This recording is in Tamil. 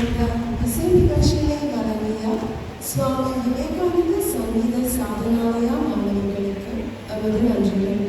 இந்த இசை நிகழ்ச்சியை வழங்கிய சுவாமி விவேகானந்த சங்கீத சாதனாலயா மாணவர்களுக்கு நமது நன்றிகள்.